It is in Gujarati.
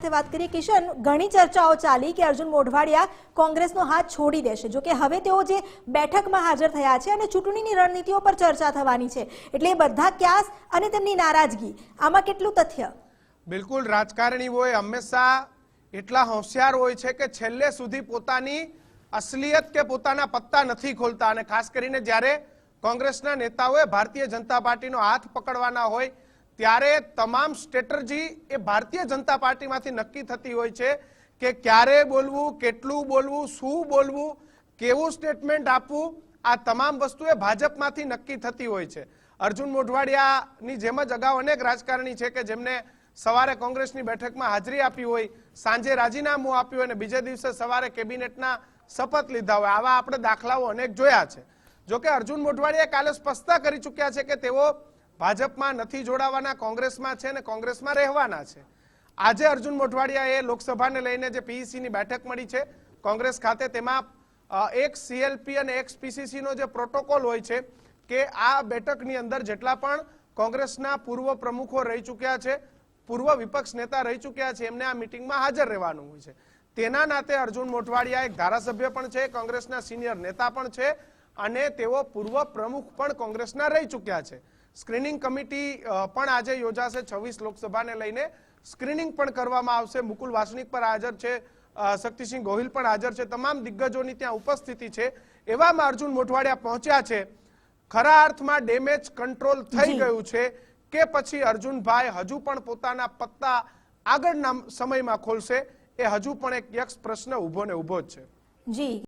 વાત કરીએ, કિશન, ઘણી ચર્ચાઓ ચાલી કે અર્જુન મોઢવાડિયા કોંગ્રેસનો હાથ છોડી દેશે. જો કે હવે તેઓ જે બેઠકમાં હાજર થયા છે અને ચૂંટણીની રણનીતિઓ પર ચર્ચા થવાની છે. એટલે બધા ક્યાસ અને તેમની નારાજગી. આમાં કેટલું તથ્ય? બિલકુલ રાજકારણીઓએ હંમેશા એટલા હોશિયાર હોય છે કે છેલ્લે સુધી પોતાની અસલિયત કે પોતાના પત્તા નથી ખોલતા. અને ખાસ કરીને જ્યારે કોંગ્રેસના નેતાઓએ ભારતીય જનતા પાર્ટીનો હાથ પકડવાના હોય ત્યારે તમામ સ્ટ્રેટર્જી એ ભારતીય જનતા પાર્ટીમાંથી નક્કી થતી હોય છે કે ક્યારે બોલવું, કેટલું બોલવું, શું બોલવું, કેવું સ્ટેટમેન્ટ આપવું, આ તમામ વસ્તુ એ ભાજપમાંથી નક્કી થતી હોય છે. અર્જુન મોઢવાડિયાની જેમ જ અગાઉ અનેક રાજકારણી છે કે જેમને સવારે કોંગ્રેસની બેઠકમાં હાજરી આપી હોય, સાંજે રાજીનામું આપ્યું હોય અને બીજે દિવસે સવારે કેબિનેટના શપથ લીધા હોય, આવા આપણે દાખલાઓ અનેક જોયા છે. જોકે અર્જુન મોઢવાડિયા કાલે સ્પષ્ટતા કરી ચૂક્યા છે કે તેઓ ભાજપમાં નથી જોડાવાના, કોંગ્રેસમાં છે અને કોંગ્રેસમાં રહેવાના છે. આજે અર્જુન મોઢવાડિયાએ લોકસભાને લઈને જે પીઈસીની બેઠક મળી છે, કોંગ્રેસ ખાતે તેમાં એક સીએલપી અને એક પીસીસીનો જે પ્રોટોકોલ હોય છે કે આ બેઠકની અંદર જેટલા પણ કોંગ્રેસના પૂર્વ પ્રમુખો રહી ચૂક્યા છે, પૂર્વ વિપક્ષ નેતા રહી ચૂક્યા છે, એમને આ મિટિંગમાં હાજર રહેવાનું હોય છે. તેના નાતે અર્જુન મોઢવાડિયા એક ધારાસભ્ય પણ છે, કોંગ્રેસના સિનિયર નેતા પણ છે અને તેઓ પૂર્વ પ્રમુખ પણ કોંગ્રેસના રહી ચૂક્યા છે. સ્ક્રીનિંગ કમિટી પણ આજે યોજાશે છવ્વીસ લોકસભાને લઈને. સ્ક્રીનિંગ પણ કરવામાં આવશે. મુકુલ વાસનિક પર હાજર છે. શક્તિસિંહ ગોહિલ પણ હાજર છે. તમામ દિગ્ગજોની ત્યાં ઉપસ્થિતિ છે. એવામાં અર્જુન મોઢવાડિયા પહોંચ્યા છે. ખરા અર્થમાં ડેમેજ કંટ્રોલ થઈ ગયું છે કે પછી અર્જુનભાઈ હજુ પણ પોતાના પત્તા આગળના સમયમાં ખોલશે? એ હજુ પણ એક યક્ષ પ્રશ્ન ઊભો ને ઊભો જ છે. જી.